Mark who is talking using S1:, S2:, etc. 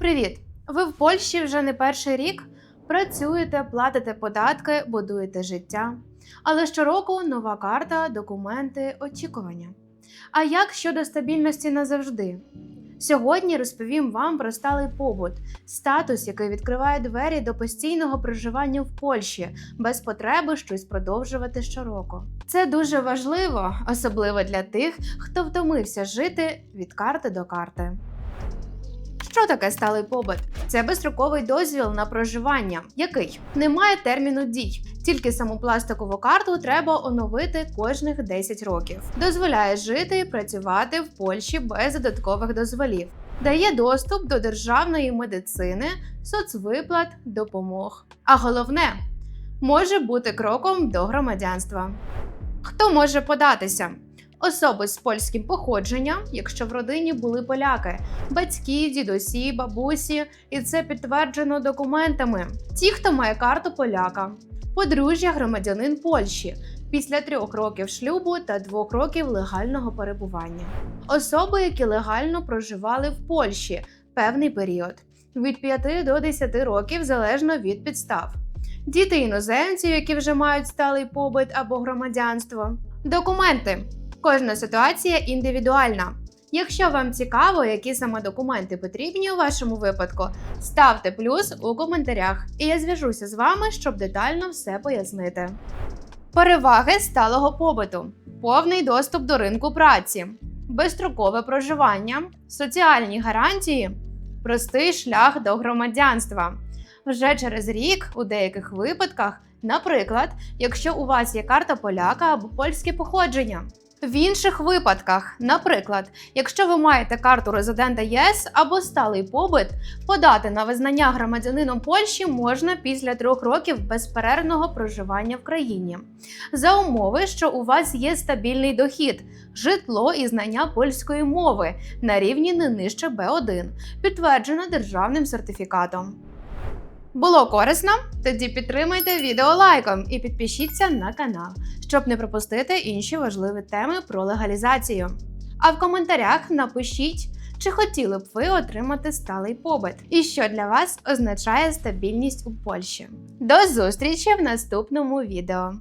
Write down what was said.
S1: Привіт! Ви в Польщі вже не перший рік. Працюєте, платите податки, будуєте життя. Але щороку нова карта, документи, очікування. А як щодо стабільності назавжди? Сьогодні розповім вам про сталий побут, статус, який відкриває двері до постійного проживання в Польщі без потреби щось продовжувати щороку. Це дуже важливо, особливо для тих, хто втомився жити від карти до карти. Що таке сталий побут? Це безстроковий дозвіл на проживання, який не має терміну дій. Тільки саму пластикову карту треба оновити кожних 10 років. Дозволяє жити і працювати в Польщі без додаткових дозволів. Дає доступ до державної медицини, соцвиплат, допомог. А головне може бути кроком до громадянства. Хто може податися? Особи з польським походженням, якщо в родині були поляки, батьки, дідусі, бабусі, і це підтверджено документами. Ті, хто має карту поляка, подружжя громадянин Польщі після трьох років шлюбу та двох років легального перебування. Особи, які легально проживали в Польщі певний період від 5 до 10 років залежно від підстав. Діти іноземців, які вже мають сталий побит або громадянство. Документи. Кожна ситуація індивідуальна. Якщо вам цікаво, які саме документи потрібні у вашому випадку, ставте плюс у коментарях, і я зв'яжуся з вами, щоб детально все пояснити. Переваги сталого побуту: повний доступ до ринку праці, безстрокове проживання, соціальні гарантії, простий шлях до громадянства. Вже через рік, у деяких випадках, наприклад, якщо у вас є карта поляка або польське походження. В інших випадках, наприклад, якщо ви маєте карту резидента ЄС або сталий побит, подати на визнання громадянином Польщі можна після трьох років безперервного проживання в країні, за умови, що у вас є стабільний дохід, житло і знання польської мови на рівні не нижче Б1, підтверджено державним сертифікатом. Було корисно? Тоді підтримайте відео лайком і підпишіться на канал, щоб не пропустити інші важливі теми про легалізацію. А в коментарях напишіть, чи хотіли б ви отримати сталий побит, і що для вас означає стабільність у Польщі. До зустрічі в наступному відео!